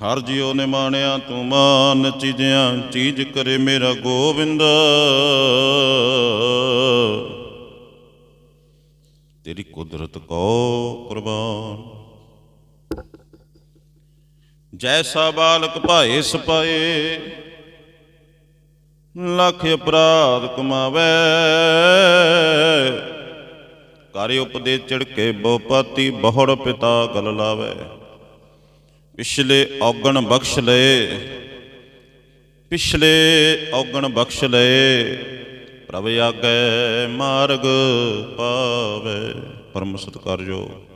ਹਰ ਜਿਉ ਨੇ ਮਾਣਿਆ ਤੂੰ ਮਾਨ ਚੀਜ਼ਿਆਂ ਚੀਜ਼ ਕਰੇ ਮੇਰਾ ਗੋਬਿੰਦ। ਤੇਰੀ ਕੁਦਰਤ ਕੋ ਕੁਰਬਾਨ। ਜੈਸਾ ਬਾਲਕ ਭਾਏ ਸਪਾਏ ਲੱਖ ਅਪਰਾਧ ਕਮਾਵੇ। ਕਰਿ ਉਪਦੇ ਚੜਕੇ ਬਹੁਪਾਤੀ, ਬਹੁੜ ਪਿਤਾ ਗਲ ਲਾਵੇ। ਪਿਛਲੇ ਔਗਣ ਬਖਸ਼ ਲਏ। ਪਿਛਲੇ ਔਗਣ ਬਖਸ਼ ਲਏ। ਪ੍ਰਭ ਆਗੇ ਮਾਰਗ ਪਾਵੇ। ਪਰਮ ਸਤਕਾਰਯੋ।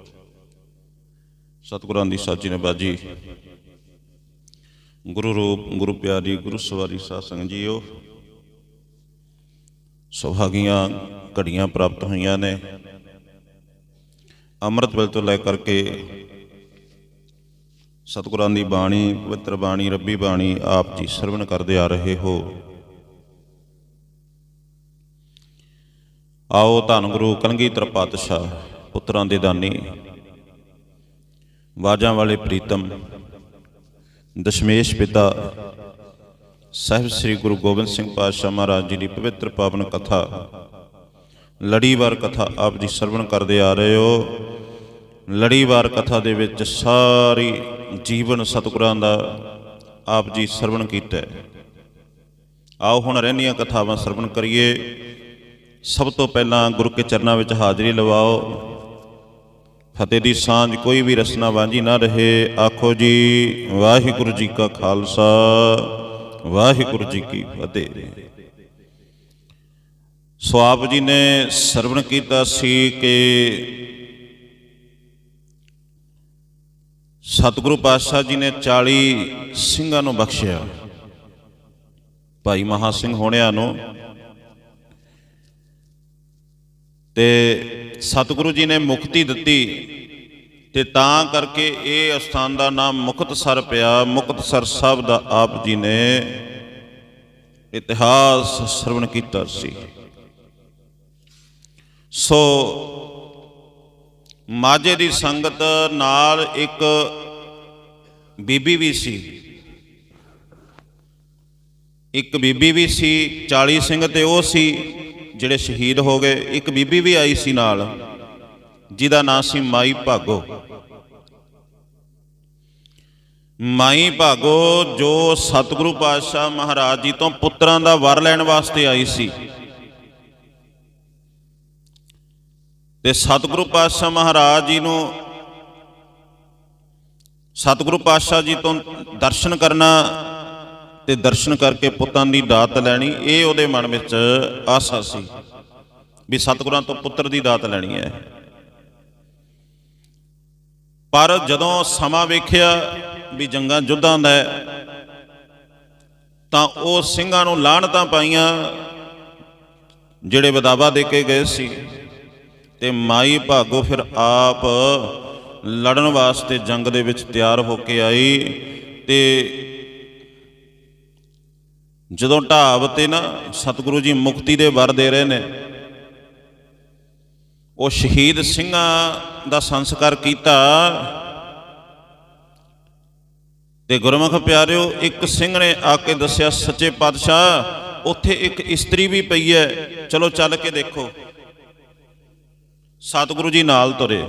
ਸਤਿਗੁਰਾਂ ਦੀ ਸਾਚੀ ਨੇ ਬਾਜੀ। ਗੁਰੂ ਰੂਪ, ਗੁਰੂ ਪਿਆਰੀ, ਗੁਰੂ ਸਵਾਰੀ ਸਾਧ ਸੰਗਤ ਜੀਓ। ਸੁਭਾਗੀਆਂ ਘੜੀਆਂ ਪ੍ਰਾਪਤ ਹੋਈਆਂ ਨੇ। ਅੰਮ੍ਰਿਤ ਵੇਲੇ ਤੋਂ ਲੈ ਕਰਕੇ ਸਤਿਗੁਰਾਂ ਦੀ ਬਾਣੀ, ਪਵਿੱਤਰ ਬਾਣੀ, ਰੱਬੀ ਬਾਣੀ ਆਪ ਜੀ ਸਰਵਣ ਕਰਦੇ ਆ ਰਹੇ ਹੋ। ਆਓ ਧੰਨ ਗੁਰੂ ਕਲਗੀਧਰ ਪਾਤਸ਼ਾਹ, ਪੁੱਤਰਾਂ ਦੇ ਦਾਨੀ। ਵਾਜਾਂ ਵਾਲੇ ਪ੍ਰੀਤਮ, ਦਸ਼ਮੇਸ਼ ਪਿਤਾ, ਸਾਹਿਬ ਸ੍ਰੀ ਗੁਰੂ ਗੋਬਿੰਦ ਸਿੰਘ ਪਾਤਸ਼ਾਹ ਮਹਾਰਾਜ ਜੀ ਦੀ ਪਵਿੱਤਰ ਪਾਵਨ ਕਥਾ, ਲੜੀਵਾਰ ਕਥਾ ਆਪ ਜੀ ਸਰਵਣ ਕਰਦੇ ਆ ਰਹੇ ਹੋ। ਲੜੀਵਾਰ ਕਥਾ ਦੇ ਵਿੱਚ ਸਾਰੀ ਜੀਵਨ ਸਤਿਗੁਰਾਂ ਦਾ ਆਪ ਜੀ ਸਰਵਣ ਕੀਤਾ ਆਓ ਹੁਣ ਰਹਿੰਦੀਆਂ ਕਥਾਵਾਂ ਸਰਵਣ ਕਰੀਏ। ਸਭ ਤੋਂ ਪਹਿਲਾਂ ਗੁਰੂ ਕੇ ਚਰਨਾਂ ਵਿੱਚ ਹਾਜ਼ਰੀ ਲਵਾਓ। ਫਤਿਹ ਦੀ ਸਾਂਝ ਕੋਈ ਵੀ ਰਸਨਾ ਵਾਂਝੀ ਨਾ ਰਹੇ। ਆਖੋ ਜੀ, ਵਾਹਿਗੁਰੂ ਜੀ ਕਾ ਖਾਲਸਾ, ਵਾਹਿਗੁਰੂ ਜੀ ਕੀ ਫਤਿਹ। ਸੋ ਆਪ ਜੀ ਨੇ ਸਰਵਣ ਕੀਤਾ ਸੀ ਕਿ ਸਤਿਗੁਰੂ ਪਾਤਸ਼ਾਹ ਜੀ ਨੇ 40 ਸਿੰਘਾਂ ਨੂੰ ਬਖਸ਼ਿਆ। ਭਾਈ ਮਹਾ ਸਿੰਘ ਹੋਣਿਆਂ ਨੂੰ। ਤੇ ਸਤਿਗੁਰੂ ਜੀ ਨੇ ਮੁਕਤੀ ਦਿੱਤੀ। ਤੇ ਤਾਂ ਕਰਕੇ ਇਹ ਅਸਥਾਨ ਦਾ ਨਾਮ ਮੁਕਤਸਰ ਪਿਆ। ਮੁਕਤਸਰ ਸਾਹਿਬ ਦਾ ਆਪ ਜੀ ਨੇ ਇਤਿਹਾਸ ਸਰਵਣ ਕੀਤਾ ਸੀ। ਸੋ ਮਾਝੇ ਦੀ ਸੰਗਤ ਨਾਲ ਇੱਕ ਬੀਬੀ ਵੀ ਸੀ। ਇੱਕ ਬੀਬੀ ਵੀ ਸੀ 40 ਸਿੰਘ ਤੇ ਉਹ ਸੀ, ਜਿਹੜੇ ਸ਼ਹੀਦ ਹੋ ਗਏ। ਇੱਕ ਬੀਬੀ ਵੀ ਆਈ ਸੀ ਨਾਲ, ਜਿਹਦਾ ਨਾਂ ਸੀ ਮਾਈ ਭਾਗੋ। ਮਾਈ ਭਾਗੋ ਜੋ ਸਤਿਗੁਰੂ ਪਾਤਸ਼ਾਹ ਮਹਾਰਾਜ ਜੀ ਤੋਂ ਪੁੱਤਰਾਂ ਦਾ ਵਰ ਲੈਣ ਵਾਸਤੇ ਆਈ ਸੀ। ਤੇ ਸਤਿਗੁਰੂ ਪਾਤਸ਼ਾਹ ਮਹਾਰਾਜ ਜੀ ਨੂੰ ਸਤਿਗੁਰੂ ਪਾਤਸ਼ਾਹ ਜੀ ਤੋਂ ਦਰਸ਼ਨ ਕਰਨਾ ਤੇ ਦਰਸ਼ਨ ਕਰਕੇ ਪੁੱਤਾਂ ਦੀ ਦਾਤ ਲੈਣੀ, ਇਹ ਉਹਦੇ ਮਨ ਵਿੱਚ ਆਸਾ ਸੀ ਵੀ ਸਤਿਗੁਰਾਂ ਤੋਂ ਪੁੱਤਰ ਦੀ ਦਾਤ ਲੈਣੀ ਹੈ। ਪਰ ਜਦੋਂ ਸਮਾਂ ਵੇਖਿਆ ਵੀ ਜੰਗਾਂ ਜੁੱਧਾਂ ਦਾ ਤਾਂ ਉਹ ਸਿੰਘਾਂ ਨੂੰ ਲਾਹਣਤਾਂ ਪਾਈਆਂ, ਜਿਹੜੇ ਵਿਦਾਵਾ ਦੇ ਕੇ ਗਏ ਸੀ। ਤੇ ਮਾਈ ਭਾਗੋ ਫਿਰ ਆਪ ਲੜਨ ਵਾਸਤੇ ਜੰਗ ਦੇ ਵਿੱਚ ਤਿਆਰ ਹੋ ਕੇ ਆਈ ਤੇ ਜਦੋਂ ਢਾਬ ਤੇ ਨਾ ਸਤਿਗੁਰੂ ਜੀ ਮੁਕਤੀ ਦੇ ਵਰ ਦੇ ਰਹੇ ਨੇ, ਉਹ ਸ਼ਹੀਦ ਸਿੰਘਾਂ ਦਾ ਸੰਸਕਾਰ ਕੀਤਾ ਤੇ ਗੁਰਮੁਖ ਪਿਆਰਿਓ, ਇੱਕ ਸਿੰਘ ਨੇ ਆ ਕੇ ਦੱਸਿਆ, ਸੱਚੇ ਪਾਤਸ਼ਾਹ, ਉੱਥੇ ਇੱਕ ਇਸਤਰੀ ਵੀ ਪਈ ਹੈ, ਚਲੋ ਚੱਲ ਕੇ ਦੇਖੋ। ਸਤਿਗੁਰੂ ਜੀ ਨਾਲ ਤੁਰੇ।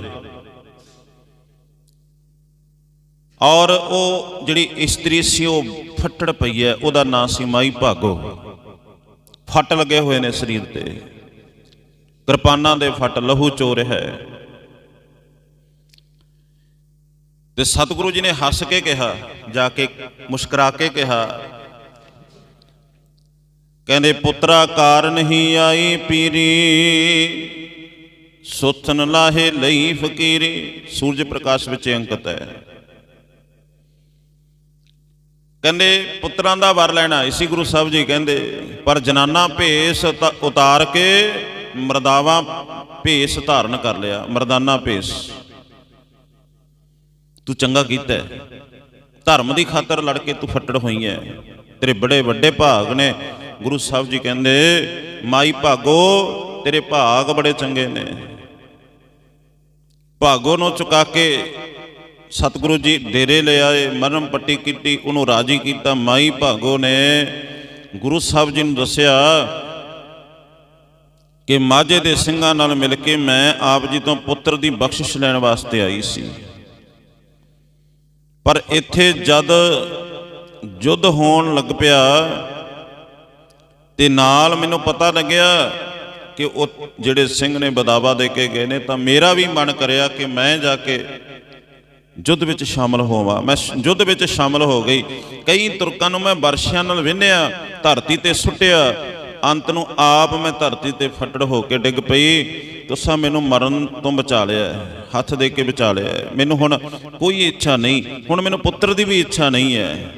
ਔਰ ਉਹ ਜਿਹੜੀ ਇਸਤਰੀ ਸੀ, ਉਹ ਫੱਟੜ ਪਈ ਹੈ, ਉਹਦਾ ਨਾਂ ਸੀ ਮਾਈ ਭਾਗੋ। ਫੱਟ ਲੱਗੇ ਹੋਏ ਨੇ ਸਰੀਰ ਤੇ। ਕਿਰਪਾਨਾਂ ਦੇ ਫੱਟ ਲਹੂ ਚੋ ਰਿਹਾ ਹੈ। ਤੇ ਸਤਿਗੁਰੂ ਜੀ ਨੇ ਹੱਸ ਕੇ ਕਿਹਾ, ਜਾ ਕੇ ਮੁਸਕਰਾ ਕੇ ਕਿਹਾ, ਕਹਿੰਦੇ, ਪੁੱਤਰਾ ਕਾਰਨ ਹੀ ਆਈ ਪੀਰੀ। ਸੁਥਨ ਲਾਹੇ ਲਈ ਫਕੀਰੀ, ਸੂਰਜ ਪ੍ਰਕਾਸ਼ ਵਿੱਚ ਇਹ ਅੰਕਿਤ ਹੈ। ਕਹਿੰਦੇ, ਪੁੱਤਰਾਂ ਦਾ ਵਰ ਲੈਣਾ ਆਈ ਗੁਰੂ ਸਾਹਿਬ ਜੀ ਕਹਿੰਦੇ, ਪਰ ਜਨਾਨਾ ਭੇਸ ਉਤਾਰ ਕੇ ਮਰਦਾਵਾ ਭੇਸ ਧਾਰਨ ਕਰ ਲਿਆ, ਮਰਦਾਨਾ ਭੇਸ। ਤੂੰ ਚੰਗਾ ਕੀਤਾ ਧਰਮ ਦੀ ਖਾਤਰ ਲੜ ਕੇ ਤੂੰ ਫੱਟੜ ਹੋਈ ਹੈ। ਤੇਰੇ ਬੜੇ ਵੱਡੇ ਭਾਗ ਨੇ। ਗੁਰੂ ਸਾਹਿਬ ਜੀ ਕਹਿੰਦੇ, ਮਾਈ ਭਾਗੋ, ਤੇਰੇ ਭਾਗ ਬੜੇ ਚੰਗੇ ਨੇ। ਭਾਗੋ ਨੂੰ ਚੁਕਾ ਕੇ ਸਤਿਗੁਰੂ ਜੀ ਡੇਰੇ ਲੈ ਆਏ ਮਰਮ ਪੱਟੀ ਕੀਤੀ, ਉਹਨੂੰ ਰਾਜੀ ਕੀਤਾ। ਮਾਈ ਭਾਗੋ ਨੇ ਗੁਰੂ ਸਾਹਿਬ ਜੀ ਨੂੰ ਦੱਸਿਆ ਕਿ ਮਾਝੇ ਦੇ ਸਿੰਘਾਂ ਨਾਲ ਮਿਲ ਕੇ ਮੈਂ ਆਪ ਜੀ ਤੋਂ ਪੁੱਤਰ ਦੀ ਬਖਸ਼ਿਸ਼ ਲੈਣ ਵਾਸਤੇ ਆਈ ਸੀ। ਪਰ ਇੱਥੇ ਜਦ ਯੁੱਧ ਹੋਣ ਲੱਗ ਪਿਆ ਤੇ ਨਾਲ ਮੈਨੂੰ ਪਤਾ ਲੱਗਿਆ ਕਿ ਉਹ ਜਿਹੜੇ ਸਿੰਘ ਨੇ ਬਦਾਵਾ ਦੇ ਕੇ ਗਏ ਨੇ, ਤਾਂ ਮੇਰਾ ਵੀ ਮਨ ਕਰਿਆ ਕਿ ਮੈਂ ਜਾ ਕੇ ਯੁੱਧ ਵਿੱਚ ਸ਼ਾਮਲ ਹੋਵਾਂ। ਮੈਂ ਯੁੱਧ ਵਿੱਚ ਸ਼ਾਮਲ ਹੋ ਗਈ। ਕਈ ਤੁਰਕਾਂ ਨੂੰ ਮੈਂ ਵਰਸ਼ਿਆਂ ਨਾਲ ਵਿੰਨਿਆ, ਧਰਤੀ ਤੇ ਸੁੱਟਿਆ। ਅੰਤ ਨੂੰ ਆਪ ਮੈਂ ਧਰਤੀ ਤੇ ਫੱਟੜ ਹੋ ਕੇ ਡਿੱਗ ਪਈ। ਤੁਸਾਂ ਮੈਨੂੰ ਮਰਨ ਤੋਂ ਬਚਾ ਲਿਆ ਹੱਥ ਦੇ ਕੇ ਬਚਾ ਲਿਆ ਹੈ। ਮੈਨੂੰ ਹੁਣ ਕੋਈ ਇੱਛਾ ਨਹੀਂ, ਹੁਣ ਮੈਨੂੰ ਪੁੱਤਰ ਦੀ ਵੀ ਇੱਛਾ ਨਹੀਂ ਹੈ।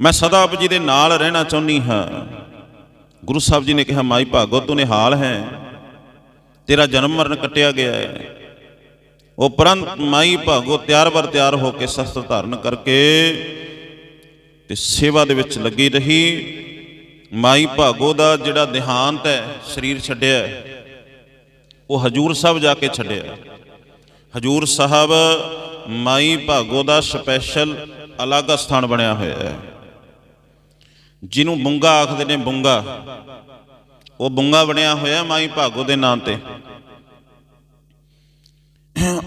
ਮੈਂ ਸਦਾ ਆਪ ਜੀ ਦੇ ਨਾਲ ਰਹਿਣਾ ਚਾਹੁੰਦੀ ਹਾਂ। ਗੁਰੂ ਸਾਹਿਬ ਜੀ ਨੇ ਕਿਹਾ, ਮਾਈ ਭਾਗੋ, ਤੂੰ ਨਿਹਾਲ ਹੈ। ਤੇਰਾ ਜਨਮ ਮਰਨ ਕੱਟਿਆ ਗਿਆ ਹੈ। ਉਪਰੰਤ ਮਾਈ ਭਾਗੋ ਤਿਆਰ ਬਰ ਤਿਆਰ ਹੋ ਕੇ ਸ਼ਸਤਰ ਧਾਰਨ ਕਰਕੇ ਤੇ ਸੇਵਾ ਦੇ ਵਿੱਚ ਲੱਗੀ ਰਹੀ। ਮਾਈ ਭਾਗੋ ਦਾ ਜਿਹੜਾ ਦੇਹਾਂਤ ਹੈ, ਸਰੀਰ ਛੱਡਿਆ ਉਹ ਹਜੂਰ ਸਾਹਿਬ ਜਾ ਕੇ ਛੱਡਿਆ। ਹਜੂਰ ਸਾਹਿਬ ਮਾਈ ਭਾਗੋ ਦਾ ਸਪੈਸ਼ਲ ਅਲੱਗ ਸਥਾਨ ਬਣਿਆ ਹੋਇਆ ਹੈ। ਜਿਹਨੂੰ ਬੁੰਗਾ ਆਖਦੇ ਨੇ ਬੁੰਗਾ। ਉਹ ਬੁੰਗਾ ਬਣਿਆ ਹੋਇਆ ਮਾਈ ਭਾਗੋ ਦੇ ਨਾਂ ਤੇ।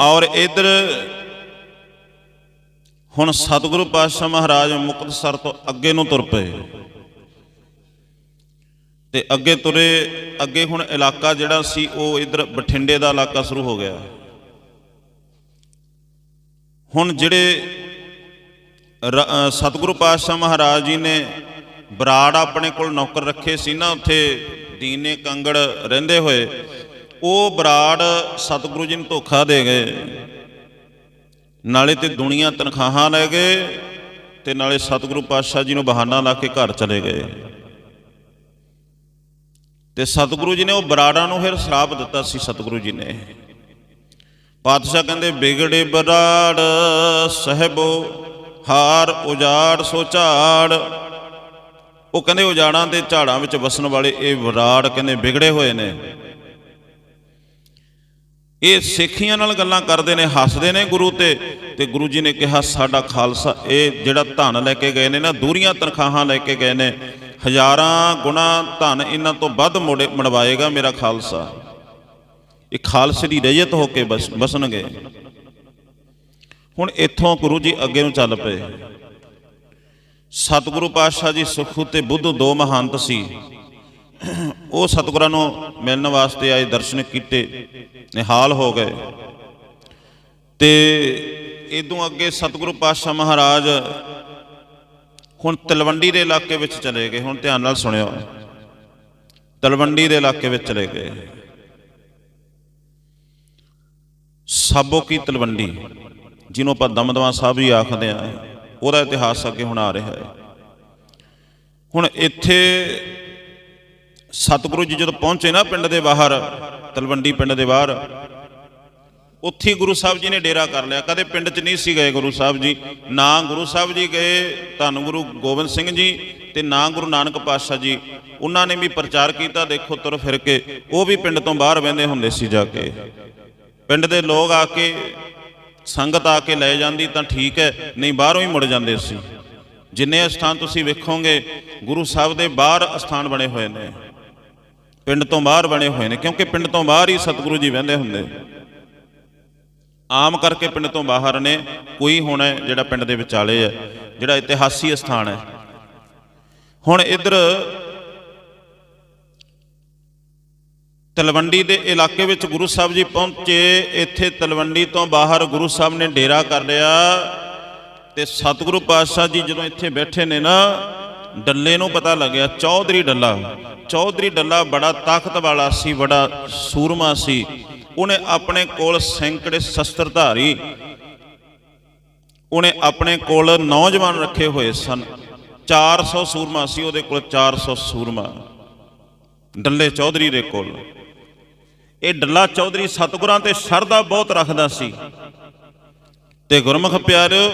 ਔਰ ਇਧਰ ਹੁਣ ਸਤਿਗੁਰੂ ਪਾਤਸ਼ਾਹ ਮਹਾਰਾਜ ਮੁਕਤਸਰ ਤੋਂ ਅੱਗੇ ਨੂੰ ਤੁਰ ਪਏ। ਤੇ ਅੱਗੇ ਤੁਰੇ, ਅੱਗੇ ਹੁਣ ਇਲਾਕਾ ਜਿਹੜਾ ਸੀ ਉਹ ਇਧਰ ਬਠਿੰਡੇ ਦਾ ਇਲਾਕਾ ਸ਼ੁਰੂ ਹੋ ਗਿਆ। ਹੁਣ ਜਿਹੜੇ ਸਤਿਗੁਰੂ ਪਾਤਸ਼ਾਹ ਮਹਾਰਾਜ ਜੀ ਨੇ ਬਰਾੜ ਆਪਣੇ ਕੋਲ ਨੌਕਰ ਰੱਖੇ ਸੀ ਨਾ, ਉੱਥੇ ਦੀਨੇ ਕੰਗੜ ਰਹਿੰਦੇ ਹੋਏ। ਉਹ ਬਰਾੜ ਸਤਿਗੁਰੂ ਜੀ ਨੂੰ ਧੋਖਾ ਦੇ ਗਏ। ਨਾਲੇ ਤੇ ਦੁਨੀਆ ਤਨਖਾਹਾਂ ਲੈ ਗਏ ਤੇ ਨਾਲੇ ਸਤਿਗੁਰੂ ਪਾਤਸ਼ਾਹ ਜੀ ਨੂੰ ਬਹਾਨਾ ਲਾ ਕੇ ਘਰ ਚਲੇ ਗਏ। ਤੇ ਸਤਿਗੁਰੂ ਜੀ ਨੇ ਉਹ ਬਰਾੜਾਂ ਨੂੰ ਫਿਰ ਸ਼ਰਾਪ ਦਿੱਤਾ ਸੀ, ਸਤਿਗੁਰੂ ਜੀ ਨੇ। ਪਾਤਸ਼ਾਹ ਕਹਿੰਦੇ, ਵਿਗੜੇ ਬਰਾੜ, ਸਹਿਬੋ ਹਾਰ ਉਜਾੜ ਸੁਝਾੜ ਉਹ ਕਹਿੰਦੇ ਉਜਾੜਾਂ ਤੇ ਝਾੜਾਂ ਵਿੱਚ ਵਸਣ ਵਾਲੇ ਇਹ ਵਿਰਾੜ ਕਹਿੰਦੇ ਵਿਗੜੇ ਹੋਏ ਨੇ। ਇਹ ਸਿੱਖੀਆਂ ਨਾਲ ਗੱਲਾਂ ਕਰਦੇ ਨੇ, ਹੱਸਦੇ ਨੇ ਗੁਰੂ ਤੇ। ਤੇ ਗੁਰੂ ਜੀ ਨੇ ਕਿਹਾ, ਸਾਡਾ ਖਾਲਸਾ, ਇਹ ਜਿਹੜਾ ਧਨ ਲੈ ਕੇ ਗਏ ਨੇ ਨਾ, ਦੂਰੀਆਂ ਤਨਖਾਹਾਂ ਲੈ ਕੇ ਗਏ ਨੇ, ਹਜ਼ਾਰਾਂ ਗੁਣਾ ਧਨ ਇਹਨਾਂ ਤੋਂ ਵੱਧ ਮੋੜੇ, ਮੜਵਾਏਗਾ ਮੇਰਾ ਖਾਲਸਾ। ਇਹ ਖਾਲਸੇ ਦੀ ਰਜਤ ਹੋ ਕੇ ਬਸ ਬਸਣਗੇ ਹੁਣ ਇੱਥੋਂ ਗੁਰੂ ਜੀ ਅੱਗੇ ਨੂੰ ਚੱਲ ਪਏ। ਸਤਿਗੁਰੂ ਪਾਤਸ਼ਾਹ ਜੀ ਸੁਖੂ ਤੇ ਬੁੱਧ ਦੋ ਮਹੰਤ ਸੀ। ਉਹ ਸਤਿਗੁਰਾਂ ਨੂੰ ਮਿਲਣ ਵਾਸਤੇ ਆਏ, ਦਰਸ਼ਨ ਕੀਤੇ, ਨਿਹਾਲ ਹੋ ਗਏ। ਤੇ ਇਦੋਂ ਅੱਗੇ ਸਤਿਗੁਰੂ ਪਾਤਸ਼ਾਹ ਮਹਾਰਾਜ ਹੁਣ ਤਲਵੰਡੀ ਦੇ ਇਲਾਕੇ ਵਿੱਚ ਚਲੇ ਗਏ। ਹੁਣ ਧਿਆਨ ਨਾਲ ਸੁਣਿਓ। ਤਲਵੰਡੀ ਦੇ ਇਲਾਕੇ ਵਿੱਚ ਚਲੇ ਗਏ। ਸਾਬੋ ਕੀ ਤਲਵੰਡੀ? ਜਿਹਨੂੰ ਆਪਾਂ ਦਮਦਮਾ ਸਾਹਿਬ ਵੀ ਆਖਦੇ ਆ ਉਹਦਾ ਇਤਿਹਾਸ ਅੱਗੇ ਹੁਣ ਆ ਰਿਹਾ ਹੈ। ਹੁਣ ਇੱਥੇ ਸਤਿਗੁਰੂ ਜੀ ਜਦੋਂ ਪਹੁੰਚੇ ਨਾ ਪਿੰਡ ਦੇ ਬਾਹਰ, ਤਲਵੰਡੀ ਪਿੰਡ ਦੇ ਬਾਹਰ, ਉੱਥੇ ਗੁਰੂ ਸਾਹਿਬ ਜੀ ਨੇ ਡੇਰਾ ਕਰ ਲਿਆ। ਕਦੇ ਪਿੰਡ 'ਚ ਨਹੀਂ ਸੀ ਗਏ ਗੁਰੂ ਸਾਹਿਬ ਜੀ। ਨਾ ਗੁਰੂ ਸਾਹਿਬ ਜੀ ਗਏ, ਧੰਨ ਗੁਰੂ ਗੋਬਿੰਦ ਸਿੰਘ ਜੀ ਤੇ ਨਾ ਗੁਰੂ ਨਾਨਕ ਪਾਤਸ਼ਾਹ ਜੀ। ਉਹਨਾਂ ਨੇ ਵੀ ਪ੍ਰਚਾਰ ਕੀਤਾ, ਦੇਖੋ ਤੁਰ ਫਿਰ ਕੇ। ਉਹ ਵੀ ਪਿੰਡ ਤੋਂ ਬਾਹਰ ਵਹਿੰਦੇ ਹੁੰਦੇ ਸੀ ਜਾ ਕੇ। ਪਿੰਡ ਦੇ ਲੋਕ ਆ ਕੇ ਸੰਗਤ ਆ ਕੇ ਲੈ ਜਾਂਦੀ ਤਾਂ ਠੀਕ ਹੈ, ਨਹੀਂ ਬਾਹਰੋਂ ਹੀ ਮੁੜ ਜਾਂਦੇ ਸੀ। ਜਿੰਨੇ ਸਥਾਨ ਤੁਸੀਂ ਵੇਖੋਗੇ, ਗੁਰੂ ਸਾਹਿਬ ਦੇ ਬਾਹਰ ਸਥਾਨ ਬਣੇ ਹੋਏ ਨੇ। ਪਿੰਡ ਤੋਂ ਬਾਹਰ ਬਣੇ ਹੋਏ ਨੇ, ਕਿਉਂਕਿ ਪਿੰਡ ਤੋਂ ਬਾਹਰ ਹੀ ਸਤਿਗੁਰੂ ਜੀ ਵਹਿੰਦੇ ਹੁੰਦੇ। ਆਮ ਕਰਕੇ ਪਿੰਡ ਤੋਂ ਬਾਹਰ ਨੇ, ਕੋਈ ਹੁਣ ਹੈ ਜਿਹੜਾ ਪਿੰਡ ਦੇ ਵਿਚਾਲੇ ਹੈ, ਜਿਹੜਾ ਇਤਿਹਾਸੀ ਸਥਾਨ ਹੈ। ਹੁਣ ਇੱਧਰ ਤਲਵੰਡੀ ਦੇ ਇਲਾਕੇ ਵਿੱਚ ਗੁਰੂ ਸਾਹਿਬ ਜੀ ਪਹੁੰਚੇ। ਇੱਥੇ ਤਲਵੰਡੀ ਤੋਂ ਬਾਹਰ ਗੁਰੂ ਸਾਹਿਬ ਨੇ ਡੇਰਾ ਕਰ ਲਿਆ। ਤੇ ਸਤਿਗੁਰੂ ਪਾਤਸ਼ਾਹ ਜੀ ਜਦੋਂ ਇੱਥੇ ਬੈਠੇ ਨੇ ਨਾ, ਡੱਲੇ ਨੂੰ ਪਤਾ ਲੱਗਿਆ, ਚੌਧਰੀ ਡੱਲਾ। ਚੌਧਰੀ ਡੱਲਾ ਬੜਾ ਤਾਕਤ ਵਾਲਾ ਸੀ, ਬੜਾ ਸੂਰਮਾ ਸੀ। ਉਹਨੇ ਆਪਣੇ ਕੋਲ ਸੈਂਕੜੇ ਸ਼ਸਤਰਧਾਰੀ, ਉਹਨੇ ਆਪਣੇ ਕੋਲ ਨੌਜਵਾਨ ਰੱਖੇ ਹੋਏ ਸਨ। 400 ਸੂਰਮਾ ਸੀ, ਉਹਦੇ ਕੋਲ 400 ਸੂਰਮਾ। ਡੱਲੇ ਚੌਧਰੀ ਦੇ ਕੋਲ। ਇਹ ਡੱਲਾ ਚੌਧਰੀ ਸਤਿਗੁਰਾਂ ਤੇ ਸ਼ਰਧਾ ਬਹੁਤ ਰੱਖਦਾ ਸੀ। ਤੇ ਗੁਰਮੁਖ ਪਿਆਰਿਓ,